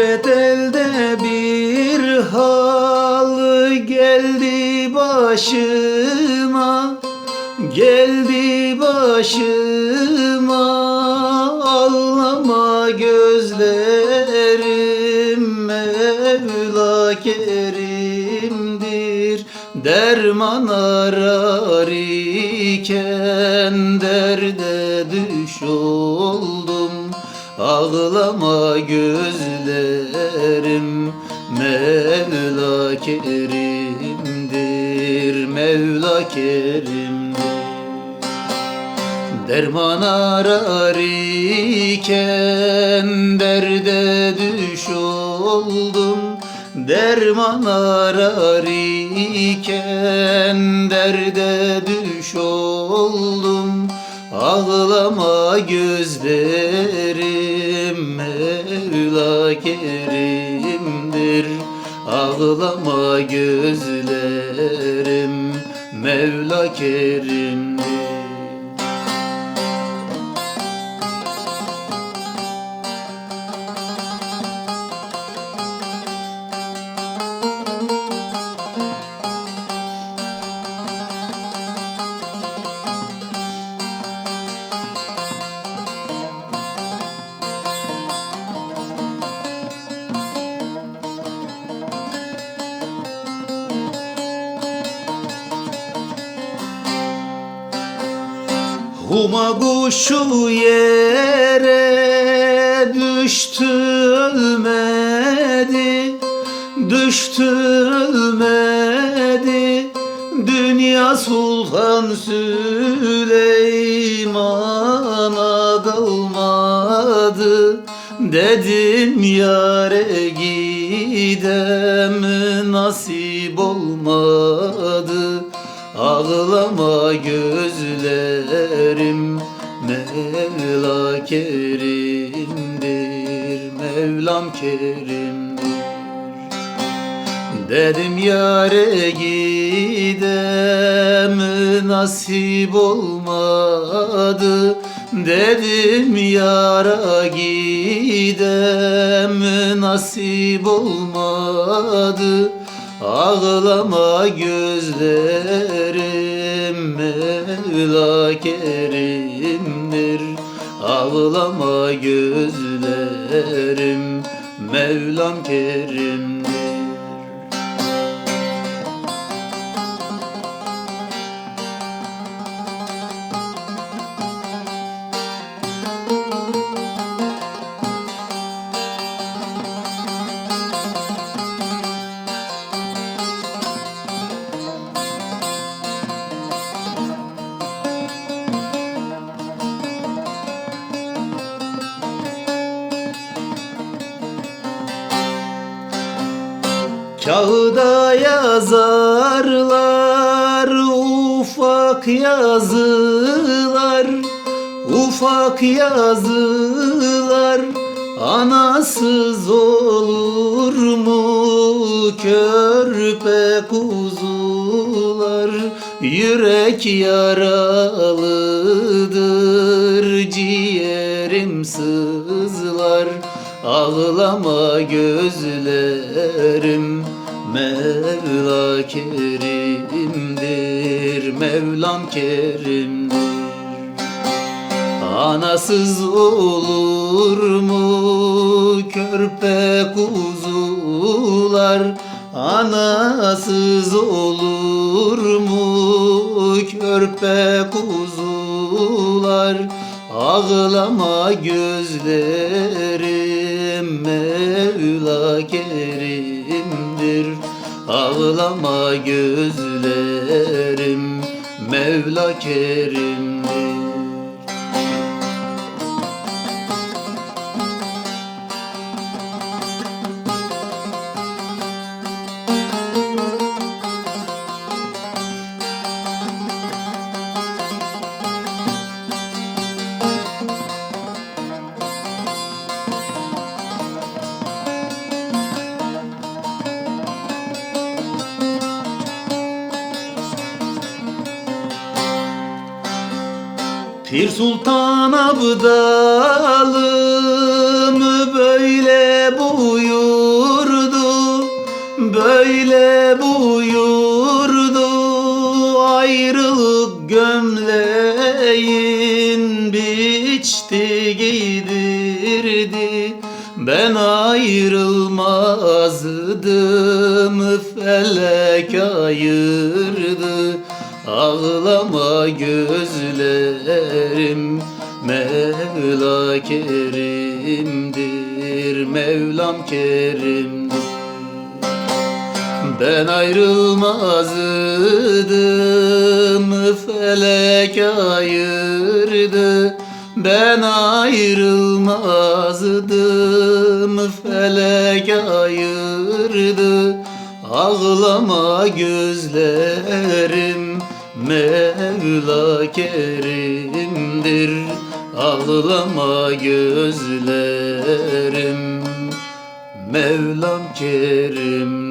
Gurbet elde bir hal geldi başıma Geldi başıma. Ağlama gözlerim Mevla kerimdir. Derman arar iken derde düş oldum. Ağlama gözlerim Mevla kerimdir Mevla kerimdir. Derman arar iken derde düş oldum Derman arar iken derde düş oldum. Ağlama gözlerim Mevla kerimdir Ağlama gözlerim. Mevla kerimdir Huma kuşu yere düştü ölmedi Düştü ölmedi Dünya Sultan Süleyman'a kalmadı Dedim yare gidem nasip olmadı Ağlama gözlerim Mevla kerimdir. Mevlam kerimdir. Dedim yare gidem nasip olmadı. Dedim yara gidem nasip olmadı Ağlama gözlerim Mevla kerimdir. Ağlama gözlerim Mevlam kerimdir Kağıda yazarlar ufak yazılar Ufak yazılar. Anasız olur mu körpe kuzular? Yürek yaralıdır ciğerim sızlar. Ağlama gözlerim Mevla kerimdir Mevlam kerimdir. Anasız olur mu? Körpe kuzular Anasız olur mu? Körpe kuzular Ağlama gözlerim Mevla kerimdir Ağlama gözlerim Mevla kerimdir Pir Sultan Abdalım böyle buyurdu? Böyle buyurdu Ayrılık gömleğin biçti giydirdi. Ben ayrılmazdım felek ayırdı. Ağlama gözlerim Mevla kerimdir Mevlam kerimdir. Ben ayrılmazdım felek ayırdı. Ben ayrılmazdım felek ayırdı. Ağlama gözlerim Mevla kerimdir Ağlama gözlerim. Mevlam kerimdir